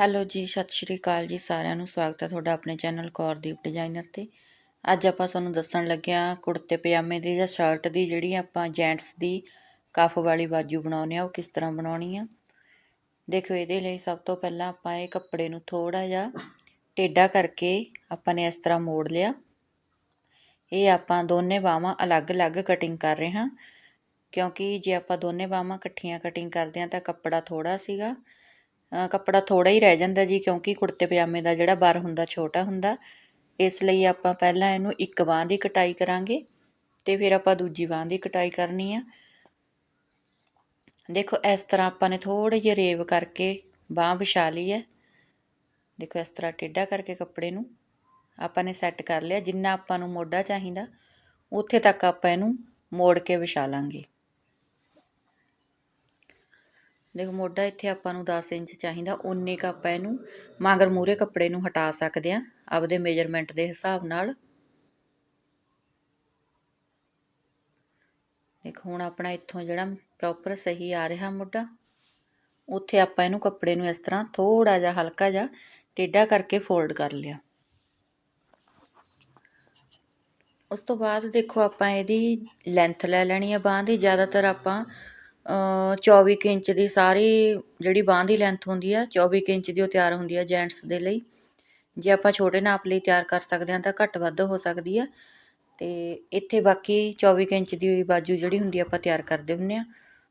Hello ਜੀ, ਸਤਿ ਸ਼੍ਰੀ ਅਕਾਲ ਜੀ ਸਾਰਿਆਂ ਨੂੰ। ਸਵਾਗਤ ਹੈ ਤੁਹਾਡਾ ਆਪਣੇ ਚੈਨਲ ਕੌਰਦੀਪ ਡਿਜ਼ਾਈਨਰ ਤੇ। ਅੱਜ ਆਪਾਂ ਤੁਹਾਨੂੰ ਦੱਸਣ ਲੱਗੇ ਹਾਂ ਕੁੜਤੇ ਪਜਾਮੇ ਦੀ ਜਾਂ ਸ਼ਰਟ ਦੀ ਜਿਹੜੀ ਆਪਾਂ ਜੈਂਟਸ ਦੀ ਕਫ ਵਾਲੀ ਬਾਜੂ ਬਣਾਉਨੇ ਆ ਉਹ ਕਿਸ ਤਰ੍ਹਾਂ ਬਣਾਉਣੀ ਆ। ਦੇਖੋ ਇਹਦੇ ਲਈ ਸਭ ਤੋਂ ਪਹਿਲਾਂ ਆਪਾਂ ਇਹ ਕੱਪੜੇ ਨੂੰ ਥੋੜਾ ਜਿਹਾ ਟੇਢਾ ਕਰਕੇ ਆਪਾਂ ਨੇ ਇਸ ਤਰ੍ਹਾਂ ਮੋੜ ਲਿਆ। ਇਹ ਆਪਾਂ ਦੋਨੇ ਬਾਹਾਂ ਅਲੱਗ-ਅਲੱਗ ਕਟਿੰਗ ਕਰ ਰਹੇ ਹਾਂ। ਕਿਉਂਕਿ ਜੇ ਆਪਾਂ ਦੋਨੇ ਬਾਹਾਂ ਇਕੱਠੀਆਂ ਕਟਿੰਗ ਕਰਦੇ ਹਾਂ ਤਾਂ ਕੱਪੜਾ ਥੋੜਾ ਸੀਗਾ। ਕੱਪੜਾ ਥੋੜ੍ਹਾ ਹੀ ਰਹਿ ਜਾਂਦਾ ਜੀ, ਕਿਉਂਕਿ ਕੁੜਤੇ ਪਜਾਮੇ ਦਾ ਜਿਹੜਾ ਬਰ ਹੁੰਦਾ, ਛੋਟਾ ਹੁੰਦਾ। ਇਸ ਲਈ ਆਪਾਂ ਪਹਿਲਾਂ ਇਹਨੂੰ ਇੱਕ ਬਾਂਹ ਦੀ ਕਟਾਈ ਕਰਾਂਗੇ ਅਤੇ ਫਿਰ ਆਪਾਂ ਦੂਜੀ ਬਾਂਹ ਦੀ ਕਟਾਈ ਕਰਨੀ ਆ। ਦੇਖੋ, ਇਸ ਤਰ੍ਹਾਂ ਆਪਾਂ ਨੇ ਥੋੜੇ ਜਿਹੇ ਰੇਵ ਕਰਕੇ ਬਾਂਹ ਵਿਛਾ ਲਈ ਹੈ। ਦੇਖੋ, ਇਸ ਤਰ੍ਹਾਂ ਟੇਢਾ ਕਰਕੇ ਕੱਪੜੇ ਨੂੰ ਆਪਾਂ ਨੇ ਸੈੱਟ ਕਰ ਲਿਆ। ਜਿੰਨਾ ਆਪਾਂ ਨੂੰ ਮੋਢਾ ਚਾਹੀਦਾ, ਉੱਥੇ ਤੱਕ ਆਪਾਂ ਇਹਨੂੰ ਮੋੜ ਕੇ ਵਿਛਾ ਲਾਂਗੇ। ਦੇਖੋ ਮੋਢਾ ਇੱਥੇ ਆਪਾਂ ਨੂੰ 10 ਇੰਚ ਚਾਹੀਦਾ ਉਨੇ ਕ ਆਪਾਂ ਇਹਨੂੰ ਮਾਂਗਰ ਮੂਰੇ ਕੱਪੜੇ ਨੂੰ ਹਟਾ ਸਕਦੇ ਆ ਆਪਦੇ ਮੇਜਰਮੈਂਟ ਦੇ ਹਿਸਾਬ ਨਾਲ। ਦੇਖੋ ਹੁਣ ਆਪਣਾ ਇੱਥੋਂ ਜਿਹੜਾ ਪ੍ਰੋਪਰ ਸਹੀ ਆ ਰਿਹਾ ਮੋਢਾ, ਉੱਥੇ ਆਪਾਂ ਇਹਨੂੰ ਕੱਪੜੇ ਨੂੰ ਇਸ ਤਰ੍ਹਾਂ ਥੋੜਾ ਜਿਹਾ ਹਲਕਾ ਜਿਹਾ ਟੇਢਾ ਕਰਕੇ ਫੋਲਡ ਕਰ ਲਿਆ। ਉਸ ਤੋਂ ਬਾਅਦ ਦੇਖੋ ਆਪਾਂ ਇਹਦੀ ਲੈਂਥ ਲੈ ਲੈਣੀ ਹੈ ਬਾਹ ਦੀ, ਜ਼ਿਆਦਾਤਰ ਆਪਾਂ 24 ਇੰਚ ਦੀ ਸਾਰੀ ਜਿਹੜੀ ਬਾਂਹ ਦੀ ਲੈਂਥ ਹੁੰਦੀ ਆ 24 ਇੰਚ ਦੀ ਉਹ ਤਿਆਰ ਹੁੰਦੀ ਆ ਜੈਂਟਸ ਦੇ ਲਈ। ਜੇ ਆਪਾਂ ਛੋਟੇ ਨਾਪ ਲਈ ਤਿਆਰ ਕਰ ਸਕਦੇ ਹਾਂ ਤਾਂ ਘੱਟ ਵੱਧ ਹੋ ਸਕਦੀ ਆ। ਅਤੇ ਇੱਥੇ ਬਾਕੀ 24 ਇੰਚ ਦੀ ਬਾਜੂ ਜਿਹੜੀ ਹੁੰਦੀ ਆਪਾਂ ਤਿਆਰ ਕਰਦੇ ਹੁੰਦੇ ਹਾਂ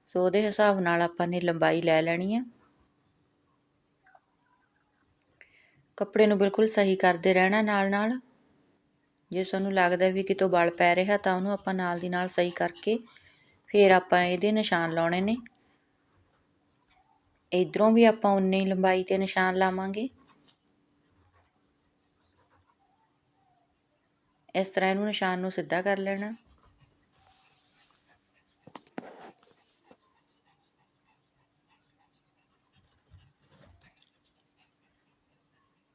ਸੋ ਉਹਦੇ ਹਿਸਾਬ ਨਾਲ ਆਪਾਂ ਨੇ ਲੰਬਾਈ ਲੈ ਲੈਣੀ ਆ। ਕੱਪੜੇ ਨੂੰ ਬਿਲਕੁਲ ਸਹੀ ਕਰਦੇ ਰਹਿਣਾ ਨਾਲ ਨਾਲ ਜੇ ਤੁਹਾਨੂੰ ਲੱਗਦਾ ਵੀ ਕਿਤੋਂ ਬਲ ਪੈ ਰਿਹਾ ਤਾਂ ਉਹਨੂੰ ਆਪਾਂ ਨਾਲ ਦੀ ਨਾਲ ਸਹੀ ਕਰਕੇ ਫਿਰ ਆਪਾਂ ਇਹਦੇ ਨਿਸ਼ਾਨ ਲਾਉਣੇ ਨੇ। ਇਧਰੋਂ ਵੀ ਆਪਾਂ ਉਨੀ ਲੰਬਾਈ ਤੇ ਨਿਸ਼ਾਨ ਲਾਵਾਂਗੇ। ਇਸ ਤਰ੍ਹਾਂ ਇਹਨੂੰ ਨਿਸ਼ਾਨ ਨੂੰ ਸਿੱਧਾ ਕਰ ਲੈਣਾ।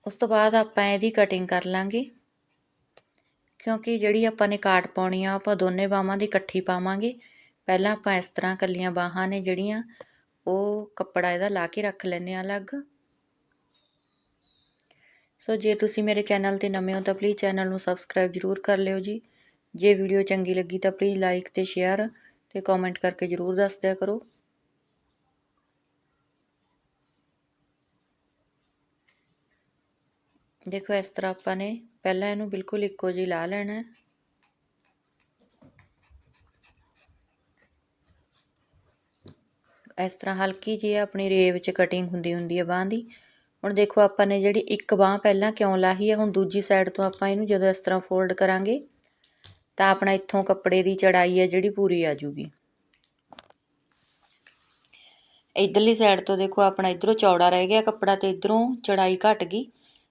ਉਸ ਤੋਂ ਬਾਅਦ ਆਪਾਂ ਇਹਦੀ ਕਟਿੰਗ ਕਰ ਲਾਂਗੇ। ਕਿਉਂਕਿ ਜਿਹੜੀ ਆਪਾਂ ਨੇ ਕਾਟ ਪਾਉਣੀ ਆ, ਆਪਾਂ ਦੋਨੇ ਬਾਹਾਂ ਦੀ ਇਕੱਠੀ ਪਾਵਾਂਗੇ। ਪਹਿਲਾਂ ਆਪਾਂ ਇਸ ਤਰ੍ਹਾਂ ਇਕੱਲੀਆਂ ਬਾਹਾਂ ਨੇ ਜਿਹੜੀਆਂ, ਉਹ ਕੱਪੜਾ ਇਹਦਾ ਲਾ ਕੇ ਰੱਖ ਲੈਂਦੇ ਆ ਅਲੱਗ। ਸੋ ਜੇ ਤੁਸੀਂ ਮੇਰੇ ਚੈਨਲ ਤੇ ਨਵੇਂ ਹੋ ਤਾਂ ਪਲੀਜ਼ ਚੈਨਲ ਨੂੰ ਸਬਸਕ੍ਰਾਈਬ ਜ਼ਰੂਰ ਕਰ ਲਿਓ ਜੀ। ਜੇ ਵੀਡੀਓ ਚੰਗੀ ਲੱਗੀ ਤਾਂ ਪਲੀਜ਼ ਲਾਈਕ ਤੇ ਸ਼ੇਅਰ ਤੇ ਕਮੈਂਟ ਕਰਕੇ ਜ਼ਰੂਰ ਦੱਸ ਦਿਆ ਕਰੋ। ਦੇਖੋ ਇਸ ਤਰ੍ਹਾਂ ਆਪਾਂ ਨੇ ਪਹਿਲਾਂ ਇਹਨੂੰ ਬਿਲਕੁਲ ਇੱਕੋ ਜਿਹੀ ਲਾ ਲੈਣਾ ਇਸ ਤਰ੍ਹਾਂ ਹਲਕੀ ਜਿਹੀ ਆਪਣੀ ਰੇਵ 'ਚ ਕਟਿੰਗ ਹੁੰਦੀ ਹੁੰਦੀ ਹੈ ਬਾਹ ਦੀ। ਹੁਣ ਦੇਖੋ ਆਪਾਂ ਨੇ ਜਿਹੜੀ ਇੱਕ ਬਾਹ ਪਹਿਲਾਂ ਕਿਉਂ ਲਾਹੀ ਹੈ, ਹੁਣ ਦੂਜੀ ਸਾਈਡ ਤੋਂ ਆਪਾਂ ਇਹਨੂੰ ਜਦੋਂ ਇਸ ਤਰ੍ਹਾਂ ਫੋਲਡ ਕਰਾਂਗੇ, ਤਾਂ ਆਪਣਾ ਇੱਥੋਂ ਕੱਪੜੇ ਦੀ ਚੜਾਈ ਹੈ ਜਿਹੜੀ ਪੂਰੀ ਆ ਜੂਗੀ ਇਧਰਲੀ ਸਾਈਡ ਤੋਂ ਦੇਖੋ ਆਪਣਾ ਇਧਰੋਂ ਚੌੜਾ ਰਹਿ ਗਿਆ ਕੱਪੜਾ ਤੇ ਇਧਰੋਂ ਚੜਾਈ ਘਟ ਗਈ।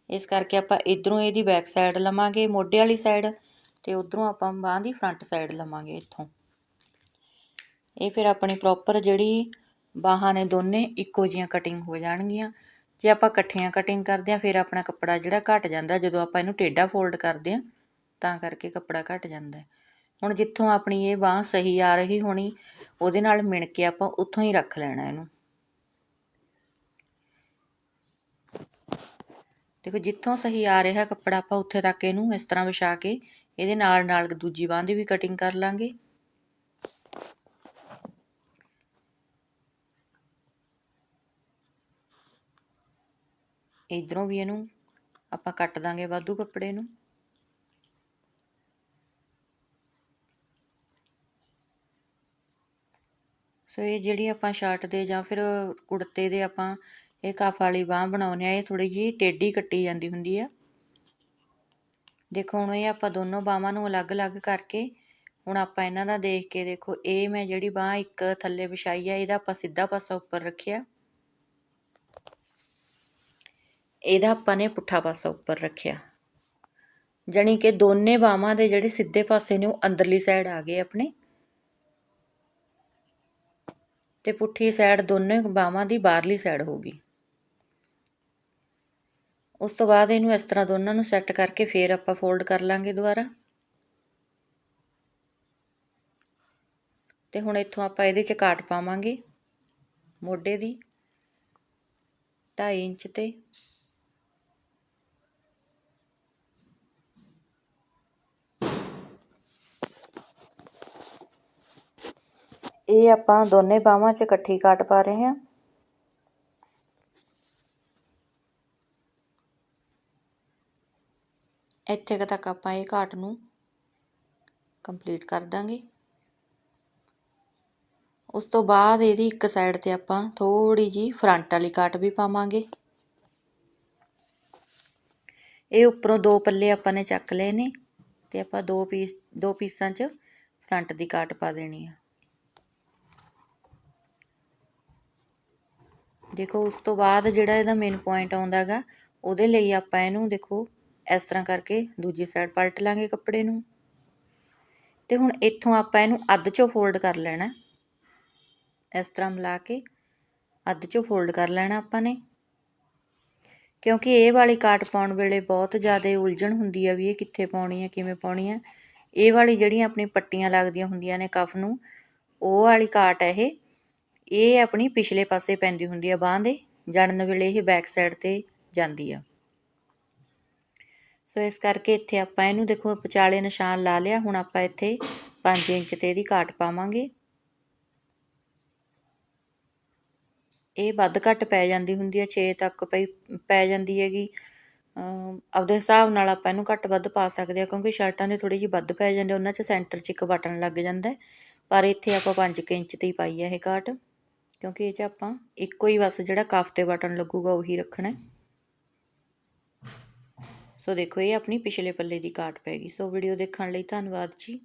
ਇਸ ਕਰਕੇ ਆਪਾਂ ਇਧਰੋਂ ਇਹਦੀ ਬੈਕ ਸਾਈਡ ਲਵਾਂਗੇ, ਮੋਢੇ ਵਾਲੀ ਸਾਈਡ ਤੇ ਉਧਰੋਂ ਆਪਾਂ ਬਾਹ ਦੀ ਫਰੰਟ ਸਾਈਡ ਲਵਾਂਗੇ ਇੱਥੋਂ। ਇਹ ਫਿਰ ਆਪਣੀ ਪ੍ਰੋਪਰ ਜਿਹੜੀ ਬਾਹਾਂ ਨੇ ਦੋਨੇ ਇੱਕੋ ਜਿਹੀਆਂ ਕਟਿੰਗ ਹੋ ਜਾਣਗੀਆਂ। ਜੇ ਆਪਾਂ ਇਕੱਠੀਆਂ ਕਟਿੰਗ ਕਰਦੇ ਹਾਂ, ਫਿਰ ਆਪਣਾ ਕੱਪੜਾ ਜਿਹੜਾ ਘਟ ਜਾਂਦਾ, ਜਦੋਂ ਆਪਾਂ ਇਹਨੂੰ ਟੇਢਾ ਫੋਲਡ ਕਰਦੇ ਹਾਂ, ਤਾਂ ਕਰਕੇ ਕੱਪੜਾ ਘਟ ਜਾਂਦਾ ਹੁਣ ਜਿੱਥੋਂ ਆਪਣੀ ਇਹ ਬਾਹ ਸਹੀ ਆ ਰਹੀ ਹੋਣੀ, ਉਹਦੇ ਨਾਲ ਮਿਣ ਕੇ ਆਪਾਂ ਉੱਥੋਂ ਹੀ ਰੱਖ ਲੈਣਾ ਇਹਨੂੰ। ਦੇਖੋ, ਜਿੱਥੋਂ ਸਹੀ ਆ ਰਿਹਾ ਕੱਪੜਾ, ਆਪਾਂ ਉੱਥੇ ਤੱਕ ਇਹਨੂੰ ਇਸ ਤਰ੍ਹਾਂ ਵਿਛਾ ਕੇ, ਇਹਦੇ ਨਾਲ ਨਾਲ ਦੂਜੀ ਬਾਹ ਦੀ ਵੀ ਕਟਿੰਗ ਕਰ ਲਾਂਗੇ। ਇਧਰੋਂ ਵੀ ਇਹਨੂੰ ਆਪਾਂ ਕੱਟ ਦਾਂਗੇ ਵਾਧੂ ਕੱਪੜੇ ਨੂੰ। ਸੋ ਇਹ ਜਿਹੜੀ ਆਪਾਂ ਸ਼ਰਟ ਦੇ ਜਾਂ ਫਿਰ ਕੁੜਤੇ ਦੇ ਆਪਾਂ ਇਹ ਕਫ ਵਾਲੀ ਬਾਹ ਬਣਾਉਨੇ ਆ, ਇਹ ਥੋੜੀ ਜੀ ਟੇਢੀ ਕੱਟੀ ਜਾਂਦੀ ਹੁੰਦੀ ਆ। ਦੇਖੋ ਹੁਣ ਇਹ ਆਪਾਂ ਦੋਨੋਂ ਬਾਹਾਂ ਨੂੰ ਅਲੱਗ-ਅਲੱਗ ਕਰਕੇ ਹੁਣ ਆਪਾਂ ਇਹਨਾਂ ਦਾ ਦੇਖ ਕੇ ਦੇਖੋ, ਇਹ ਮੈਂ ਜਿਹੜੀ ਬਾਹ ਇੱਕ ਥੱਲੇ ਵਿਛਾਈ ਆ, ਇਹਦਾ ਆਪਾਂ ਸਿੱਧਾ ਪਾਸਾ ਉੱਪਰ ਰੱਖਿਆ। ਇਹਦਾ ਆਪਾਂ ਨੇ ਪੁੱਠਾ ਪਾਸਾ ਉੱਪਰ ਰੱਖਿਆ। ਜਾਨੀ ਕਿ ਦੋਨੇ ਬਾਹਾਂ ਦੇ ਜਿਹੜੇ ਸਿੱਧੇ ਪਾਸੇ ਨੇ, ਉਹ ਅੰਦਰਲੀ ਸਾਈਡ ਆ ਗਏ ਆਪਣੇ। ਤੇ ਪੁੱਠੀ ਸਾਈਡ ਦੋਨੇ ਬਾਹਾਂ ਦੀ ਬਾਹਰਲੀ ਸਾਈਡ ਹੋਗੀ ਉਸ ਤੋਂ ਬਾਅਦ ਇਹਨੂੰ ਇਸ ਤਰ੍ਹਾਂ ਦੋਨਾਂ ਨੂੰ ਸੈੱਟ ਕਰਕੇ ਫੇਰ ਆਪਾਂ ਫੋਲਡ ਕਰ ਲਾਂਗੇ ਦੁਬਾਰਾ। ਤੇ ਹੁਣ ਇੱਥੋਂ ਆਪਾਂ ਇਹਦੇ ਚ ਕਾਟ ਪਾਵਾਂਗੇ ਮੋਢੇ ਦੀ। 2.5 ਇੰਚ ਤੇ। ਇਹ ਆਪਾਂ ਦੋਨੇ ਬਾਹਾਂ 'ਚ ਇਕੱਠੀ ਕਾਟ ਪਾ ਰਹੇ ਹਾਂ। ਇੱਥੇ ਤੱਕ ਆਪਾਂ ਇਹ ਕਾਟ ਨੂੰ ਕੰਪਲੀਟ ਕਰ ਦਾਂਗੇ। ਉਸ ਤੋਂ ਬਾਅਦ ਇਹਦੀ ਇੱਕ ਸਾਈਡ ਤੇ ਆਪਾਂ ਥੋੜੀ ਜੀ ਫਰੰਟ ਵਾਲੀ ਕਾਟ ਵੀ ਪਾਵਾਂਗੇ। ਇਹ ਉੱਪਰੋਂ ਦੋ ਪੱਲੇ ਆਪਾਂ ਨੇ ਚੱਕ ਲਏ ਨੇ ਤੇ ਆਪਾਂ ਦੋ ਪੀਸ, ਦੋ ਪੀਸਾਂ 'ਚ ਫਰੰਟ ਦੀ ਕਾਟ ਪਾ ਦੇਣੀ ਆ। ਦੇਖੋ, ਉਸ ਤੋਂ ਬਾਅਦ ਜਿਹੜਾ ਇਹਦਾ ਮੇਨ ਪੁਆਇੰਟ ਆਉਂਦਾ ਗਾ ਉਹਦੇ ਲਈ ਆਪਾਂ ਇਹਨੂੰ ਦੇਖੋ, ਇਸ ਤਰ੍ਹਾਂ ਕਰਕੇ ਦੂਜੀ ਸਾਈਡ ਪਲਟ ਲਾਂਗੇ ਕੱਪੜੇ ਨੂੰ। ਤੇ ਹੁਣ ਇੱਥੋਂ ਆਪਾਂ ਇਹਨੂੰ ਅੱਧ ਚੋਂ ਫੋਲਡ ਕਰ ਲੈਣਾ। ਇਸ ਤਰ੍ਹਾਂ ਮਿਲਾ ਕੇ ਅੱਧ ਚੋਂ ਫੋਲਡ ਕਰ ਲੈਣਾ ਆਪਾਂ ਨੇ। ਕਿਉਂਕਿ ਇਹ ਵਾਲੀ ਕਾਟ ਪਾਉਣ ਵੇਲੇ ਬਹੁਤ ਜ਼ਿਆਦਾ ਉਲਝਣ ਹੁੰਦੀ ਆ ਵੀ ਇਹ ਕਿੱਥੇ ਪਾਉਣੀ ਹੈ ਕਿਵੇਂ ਪਾਉਣੀ ਹੈ ਇਹ ਵਾਲੀ ਜਿਹੜੀਆਂ ਆਪਣੀ ਪੱਟੀਆਂ ਲੱਗਦੀਆਂ ਹੁੰਦੀਆਂ ਨੇ ਕਫ ਨੂੰ, ਉਹ ਵਾਲੀ ਕਾਟ ਹੈ ਇਹ। ਇਹ ਆਪਣੀ ਪਿਛਲੇ ਪਾਸੇ ਪੈਂਦੀ ਹੁੰਦੀ ਆ, ਬਾਹ ਦੇ, ਜੜਨ ਵੇਲੇ ਇਹ ਬੈਕ ਸਾਈਡ ਤੇ ਜਾਂਦੀ ਆ। ਸੋ ਇਸ ਕਰਕੇ ਇੱਥੇ ਆਪਾਂ ਇਹਨੂੰ ਦੇਖੋ ਵਿਚਾਲੇ ਨਿਸ਼ਾਨ ਲਾ ਲਿਆ, ਹੁਣ ਆਪਾਂ ਇੱਥੇ 5 ਇੰਚ ਤੇ ਇਹਦੀ ਕਾਟ ਪਾਵਾਂਗੇ। ਇਹ ਵੱਧ ਘੱਟ ਪੈ ਜਾਂਦੀ ਹੁੰਦੀ ਹੈ 6 ਤੱਕ ਪਈ ਪੈ ਜਾਂਦੀ ਹੈਗੀ। ਆਪਦੇ ਹਿਸਾਬ ਨਾਲ ਆਪਾਂ ਇਹਨੂੰ ਘੱਟ ਵੱਧ ਪਾ ਸਕਦੇ ਆ, ਕਿਉਂਕਿ ਸ਼ਰਟਾਂ ਦੇ ਥੋੜੀ ਜਿਹੀ ਵੱਧ ਪੈ ਜਾਂਦੇ ਉਹਨਾਂ 'ਚ ਸੈਂਟਰ 'ਚ ਇੱਕ ਬਟਨ ਲੱਗ ਜਾਂਦਾ ਪਰ ਇੱਥੇ ਆਪਾਂ 5 ਇੰਚ ਤੇ ਹੀ ਪਾਈ ਆ ਇਹ ਕਾਟ ਕਿਉਂਕਿ ਇਹ 'ਚ ਆਪਾਂ ਇੱਕੋ ਹੀ ਬਸ ਜਿਹੜਾ ਕਫ ਤੇ ਬਟਨ ਲੱਗੂਗਾ ਉਹੀ ਰੱਖਣਾ ਸੋ ਦੇਖੋ, ਇਹ ਆਪਣੀ ਪਿਛਲੇ ਪੱਲੇ ਦੀ ਕਾਟ ਪੈ ਗਈ। ਸੋ ਵੀਡੀਓ ਦੇਖਣ ਲਈ ਧੰਨਵਾਦ ਜੀ।